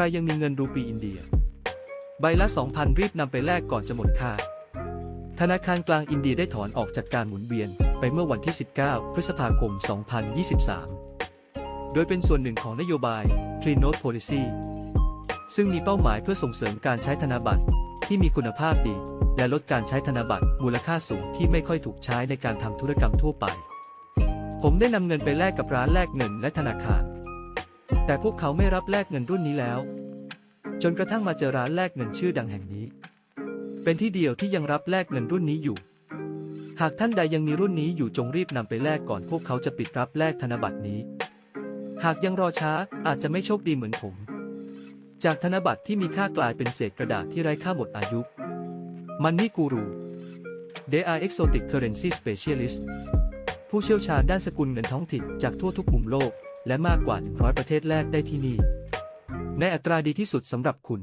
รยังมีเงินรูปีอินเดีย ใบละ 2,000 รีบนำไปแลกก่อนจะหมดค่า ธนาคารกลางอินเดียได้ถอนออกจากการหมุนเวียนไปเมื่อวันที่ 19 พฤษภาคม 2023 โดยเป็นส่วนหนึ่งของนโยบาย Clean Note Policy ซึ่งมีเป้าหมายเพื่อส่งเสริมการใช้ธนบัตรที่มีคุณภาพดี และลดการใช้ธนบัตรมูลค่าสูงที่ไม่ค่อยถูกใช้ในการทำธุรกรรมทั่วไป ผมได้นำเงินไปแลกกับร้านแลกเงินและธนาคาร แต่พวกเขาไม่รับแลกเงินรุ่นนี้แล้ว จนกระทั่งมาเจอร้านแลกเงินชื่อดังแห่งนี้ เป็นที่เดียวที่ยังรับแลกเงินรุ่นนี้อยู่ หากท่านใดยังมีรุ่นนี้อยู่จงรีบนำไปแลกก่อนพวกเขาจะปิดรับแลกธนบัตรนี้ หากยังรอช้าอาจจะไม่โชคดีเหมือนผม จากธนบัตรที่มีค่ากลายเป็นเศษกระดาษที่ไร้ค่าหมดอายุมันนี่กูรู They are exotic currency specialist ผู้เชี่ยวชาญด้านสกุลเงินท้องถิ่นจากทั่วทุกมุมโลก และมากกว่า 100 ประเทศแรกได้ที่นี่ ในอัตราดีที่สุดสำหรับคุณ